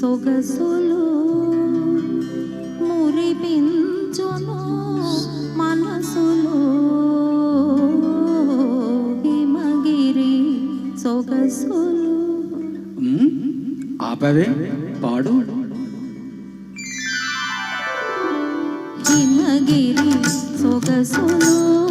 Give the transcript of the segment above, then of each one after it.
సొగసులు మురిపించును మనసులు. హిమగిరి సొగసులు. ఆపవే పాడు. హిమగిరి సొగసులు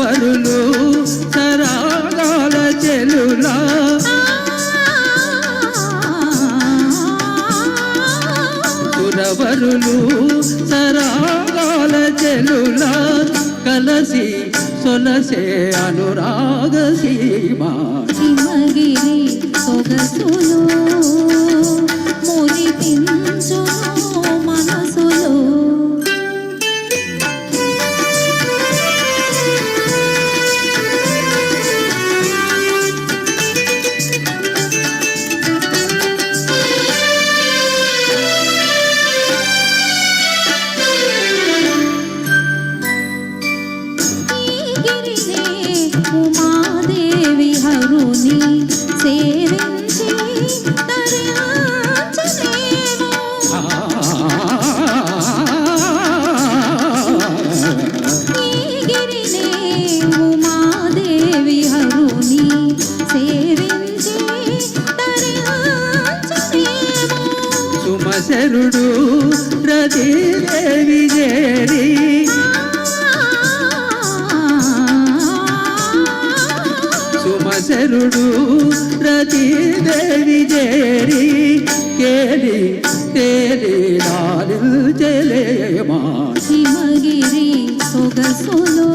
సురవరులు సరాగాల చెలులా. సురవరులు సరాగాల చెలులా. కలసి సొలసే అనురాగ సీమా. ఈ గిరినే ఉమాదేవి సుమశరుడు రతిదేవి చేరి సుమశరుడు రతిదేవి చేరి కేలి తేలేనా నిల్చలేమా హిమగిరి సొగసులో